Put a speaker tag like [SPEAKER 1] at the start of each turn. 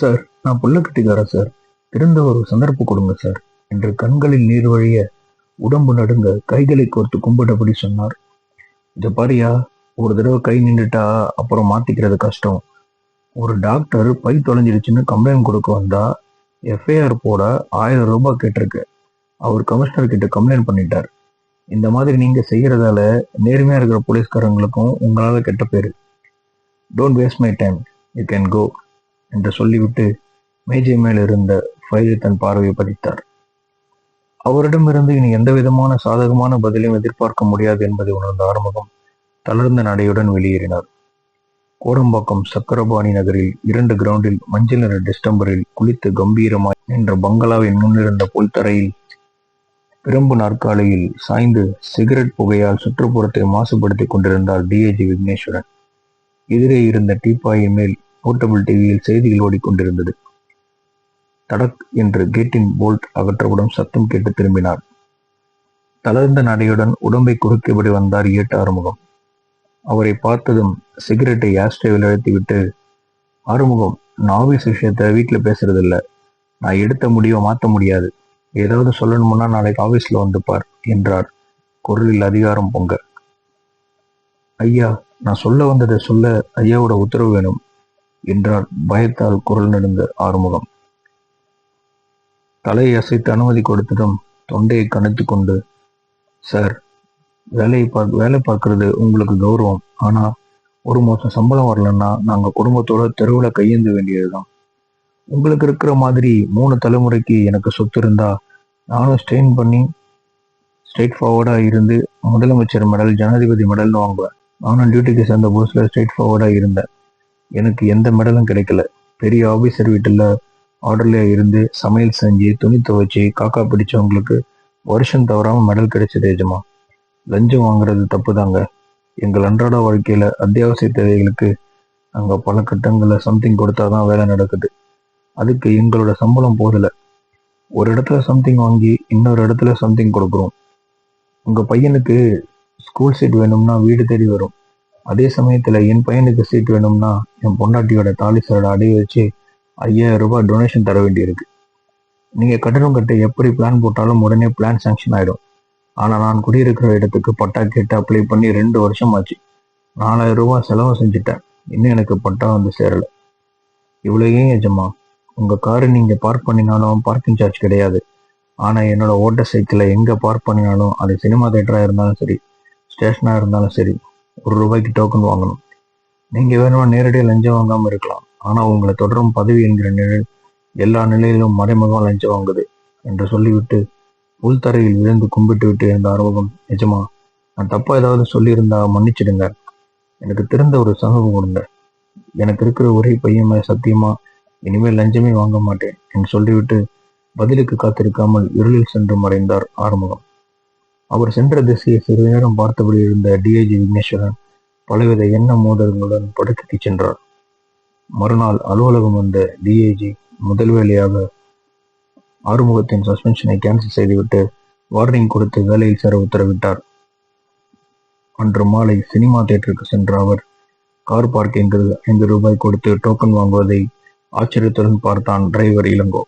[SPEAKER 1] Sir நான் புள்ள கட்டிக்காரன் சார் திறந்த ஒரு சந்தர்ப்பு கொடுங்க சார் என்று கண்களில் நீர் வழிய உடம்பு நடுங்க கைகளை கோர்த்து கும்பிட்டபடி சொன்னார். இதை பாரியா ஒரு தடவை கை நின்றுட்டா அப்புறம் மாத்திக்கிறது கஷ்டம். ஒரு டாக்டர் பை தொலைஞ்சிருச்சுன்னு கம்ப்ளைண்ட் கொடுக்க வந்தா எஃப்ஐஆர் போட ஆயிரம் ரூபாய் கேட்டிருக்கு. அவர் கமிஷனர் கிட்ட கம்ப்ளைண்ட் பண்ணிட்டார். இந்த மாதிரி நீங்க செய்யறதால நேர்மையா இருக்கிற போலீஸ்காரங்களுக்கும் உங்களால கெட்ட பேரு. Don't waste my time you can go என்று சொல்லிவிட்டு மேஜை மேல் இருந்த ஃபைலை தன் பார்வையை பதித்தார். அவரிடமிருந்து இனி எந்த விதமான சாதகமான பதிலையும் எதிர்பார்க்க முடியாது என்பதை உணர்ந்த ஆறுமுகம் தளர்ந்த நடையுடன் வெளியேறினார். கோடம்பாக்கம் சக்கரபாணி நகரில் இரண்டு கிரவுண்டில் மஞ்சள் நிற டிஸ்டம்பரில் குளித்து கம்பீரமாய் நின்ற பங்களாவின் முன்னிருந்த புல்தரையில் பிரம்பு நாற்காலியில் சாய்ந்து சிகரெட் புகையால் சுற்றுப்புறத்தை மாசுபடுத்திக் கொண்டிருந்தார் டிஐஜி விக்னேஸ்வரன். எதிரே இருந்த டீப்பாயின் மேல் போர்ட்டபிள் டிவியில் செய்திகள் ஓடிக்கொண்டிருந்தது. தடக் என்று கேட்டின் போல்ட் அகற்றவுடன் சத்தம் கேட்டு திரும்பினார். தளர்ந்த நடையுடன் உடம்பை குறுக்கிபடி வந்தார் ஏட்டு ஆறுமுகம். அவரை பார்த்ததும் சிகரெட்டை ஆஸ்ட்ரேவில் அழுத்திவிட்டு ஆறுமுகம் நான் ஆபீஸ் விஷயத்த வீட்டில் பேசுறதில்ல. நான் எடுத்த முடிவை மாற்ற முடியாது. ஏதாவது சொல்லணும்னா நாளைக்கு ஆபீஸ்ல வந்து பார் என்றார். குரலில் அதிகாரம் பொங்க. ஐயா நான் சொல்ல வந்ததை சொல்ல ஐயாவோட உத்தரவு வேணும். என்றார். பயத்தால் குரல் நடுங்க ஆறுமுகம். தலையை அசைத்து அனுமதி கொடுத்ததும் தொண்டையை கணித்து கொண்டு சார் வேலையை பார்க்க வேலை பார்க்கறது உங்களுக்கு கௌரவம். ஆனா ஒரு மாசம் சம்பளம் வரலன்னா நாங்க குடும்பத்தோட தெருவில் கையேந்த வேண்டியதுதான். உங்களுக்கு இருக்கிற மாதிரி மூணு தலைமுறைக்கு எனக்கு சொத்து இருந்தா நானும் ஸ்ட்ரெயின் பண்ணி ஸ்ட்ரெயிட் ஃபார்வர்டாக இருந்து முதலமைச்சர் மெடல் ஜனாதிபதி மெடல்னு வாங்குவேன். நானும் டியூட்டிக்கு சேர்ந்த போஸ்ட்ல ஸ்ட்ரெயிட் ஃபார்வர்டாக இருந்தேன். எனக்கு எந்த மெடலும் கிடைக்கல. பெரிய ஆபீசர் வீட்டில் ஆர்டர்ல இருந்து சமையல் செஞ்சு துணி துவைச்சி காக்கா பிடிச்சவங்களுக்கு வருஷம் தவறாமல் மெடல் கிடைச்சது எஜமா லஞ்சம் வாங்குறது தப்பு தாங்க எங்கள் அன்றாட வாழ்க்கையில் அத்தியாவசிய தேவைகளுக்கு நாங்கள் பல கட்டங்களில் சம்திங் கொடுத்தா தான் வேலை நடக்குது. அதுக்கு எங்களோட சம்பளம் போதலை ஒரு இடத்துல சம்திங் வாங்கி இன்னொரு இடத்துல சம்திங் கொடுக்குறோம். உங்கள் பையனுக்கு ஸ்கூல் சீட் வேணும்னா வீடு தேடி வரும். அதே சமயத்துல என் பையனுக்கு சீட் வேணும்னா என் பொண்டாட்டியோட தாலி சரட அடைய வச்சு ஐயாயிரம் ரூபாய் டொனேஷன் தர வேண்டியிருக்கு. நீங்க கட்டணம் கட்ட எப்படி பிளான் போட்டாலும் உடனே பிளான் சாங்ஷன் ஆயிடும். ஆனா நான் குடியிருக்கிற இடத்துக்கு பட்டா கேட்டு அப்ளை பண்ணி ரெண்டு வருஷம் ஆச்சு நாலாயிரம் ரூபாய் செலவு செஞ்சுட்டேன். இன்னும் எனக்கு பட்டா வந்து சேரல. இவ்வளோ ஏன் எஜமா? உங்க காரு நீங்க பார்க் பண்ணினாலும் பார்க்கிங் சார்ஜ் கிடையாது. ஆனா என்னோட ஓட்டர் சைக்கிளை எங்க பார்க் பண்ணினாலும் அது சினிமா தேட்டரா இருந்தாலும் சரி ஸ்டேஷனா இருந்தாலும் சரி ஒரு ரூபாய்க்கு டோக்கன் வாங்கணும். நீங்க வேணுமா நேரடியாக லஞ்சம் வாங்காம இருக்கலாம். ஆனா உங்களை தொடரும் பதவி என்கிற நிழல் எல்லா நிலையிலும் மறைமுகம் லஞ்சம் வாங்குது என்று சொல்லிவிட்டு உள்தரையில் விழுந்து கும்பிட்டு விட்டு இருந்த ஆர்வகம் நிஜமா நான் தப்பா ஏதாவது சொல்லியிருந்தா மன்னிச்சிடுங்க. எனக்கு திறந்த ஒரு சமூகம் கொடுங்க எனக்கு இருக்கிற ஒரே பையன் சத்தியமா இனிமேல் லஞ்சமே வாங்க மாட்டேன் என்று சொல்லிவிட்டு பதிலுக்கு காத்திருக்காமல் இருளில் சென்று மறைந்தார் ஆறுமுகம். அவர் சென்ற திசையை சிறிது நேரம் பார்த்தபடி இருந்த டிஐஜி விக்னேஸ்வரன் பலவித எண்ண மோதல்களுடன் படுக்கைக்கு சென்றார். மறுநாள் அலுவலகம் வந்த டிஐஜி முதல் வேலையாக ஆறுமுகத்தின் சஸ்பென்ஷனை கேன்சல் செய்துவிட்டு வார்னிங் கொடுத்து வேலையில் சேர உத்தரவிட்டார். அன்று மாலை சினிமா தியேட்டருக்கு சென்ற அவர் கார் பார்க்கிங்கில் ஐந்து ரூபாய் கொடுத்து டோக்கன் வாங்குவதை ஆச்சரியத்துடன் பார்த்தான் டிரைவர் இளங்கோ.